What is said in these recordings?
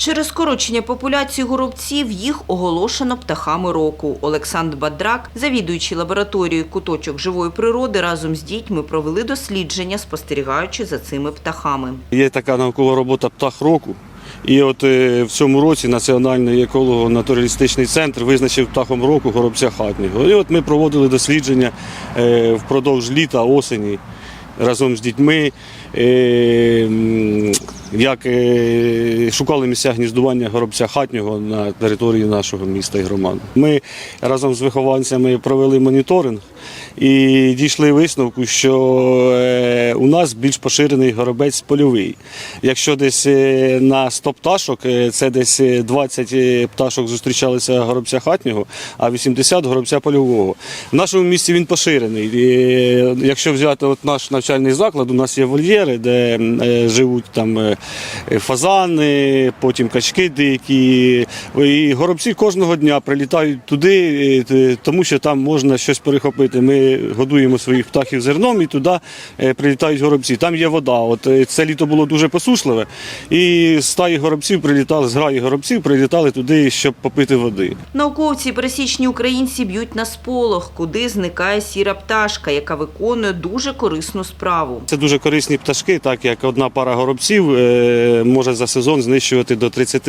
Через скорочення популяції горобців їх оголошено птахами року. Олександр Бадрак, завідуючий лабораторією куточок живої природи, разом з дітьми провели дослідження, спостерігаючи за цими птахами. Є така наукова робота Птах року. І от е, в цьому році Національний еколого-натуралістичний центр визначив птахом року горобця хатнього. І от ми проводили дослідження е, впродовж літа, осені разом з дітьми, е, як е, шукали місця гніздування горобця хатнього на території нашого міста і громади. Ми разом з вихованцями провели моніторинг і дійшли висновку, що е, у нас більш поширений горобець польовий. Якщо десь е, на 100 пташок, це десь е, 20 е, пташок зустрічалися горобця хатнього, а 80 горобця польового. В нашому місті він поширений. Якщо взяти от наш навчальний заклад, у нас є вольєри, де живуть там фазани, потім качки дикі. І горобці кожного дня прилітають туди, е, тому що там можна щось перехопити. Ми годуємо своїх птахів зерном і туди е, прилітають горобці. Там є вода. От е, це літо було дуже посушливе, і стаї горобців прилітали, зграї горобців прилітали туди, щоб попити води. Науковці пересічні українці б'ють на сполох, куди зникає сіра пташка, яка виконує дуже корисну справу. Це дуже корисні пташки, так як одна пара горобців е, може за сезон знищувати до 30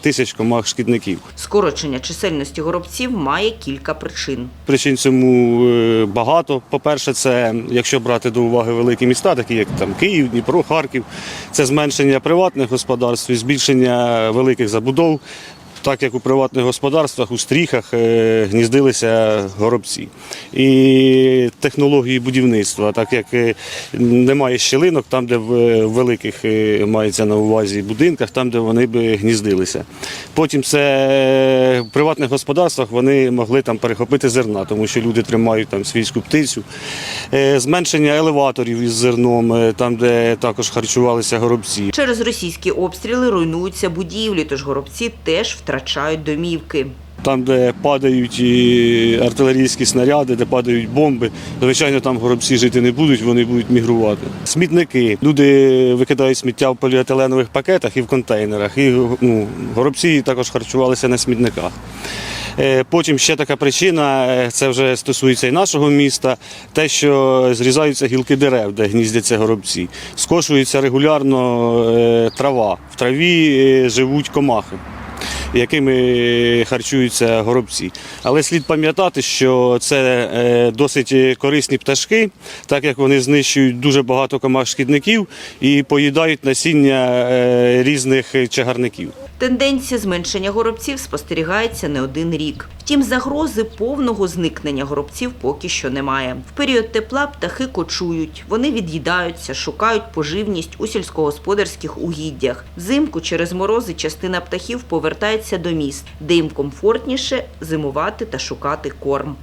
тисяч комах шкідників. Скорочення чисельності горобців має кілька причин. Причин цьому е, багато. По-перше, це якщо брати до уваги великі міста, такі як там Київ, Дніпро, Харків, це зменшення приватних господарств і збільшення великих забудов. Так як у приватних господарствах у стріхах е, гніздилися горобці. І технології будівництва, так як е, немає щілинок, там, де в е, великих мається на увазі будинках, там, де вони б гніздилися. Потім це в приватних господарствах вони могли там перехопити зерна, тому що люди тримають там свійську птицю. Зменшення елеваторів із зерном, там, де також харчувалися горобці. Через російські обстріли руйнуються будівлі, тож горобці теж втрачають домівки. Там, де падають і артилерійські снаряди, де падають бомби, звичайно, там горобці жити не будуть, вони будуть мігрувати. Смітники. Люди викидають сміття в поліетиленових пакетах і в контейнерах. І ну, горобці також харчувалися на смітниках. Е, Потім ще така причина, е, це вже стосується і нашого міста, те, що зрізаються гілки дерев, де гніздяться горобці. Скошується регулярно е, трава. В траві живуть комахи якими харчуються горобці. Але слід пам'ятати, що це е, досить корисні пташки, так як вони знищують дуже багато комах шкідників і поїдають насіння е, різних чагарників. Тенденція зменшення горобців спостерігається не один рік. Втім, загрози повного зникнення горобців поки що немає. В період тепла птахи кочують, вони від'їдаються, шукають поживність у сільськогосподарських угіддях. Взимку через морози частина птахів повертається до міст, де їм комфортніше зимувати та шукати корм.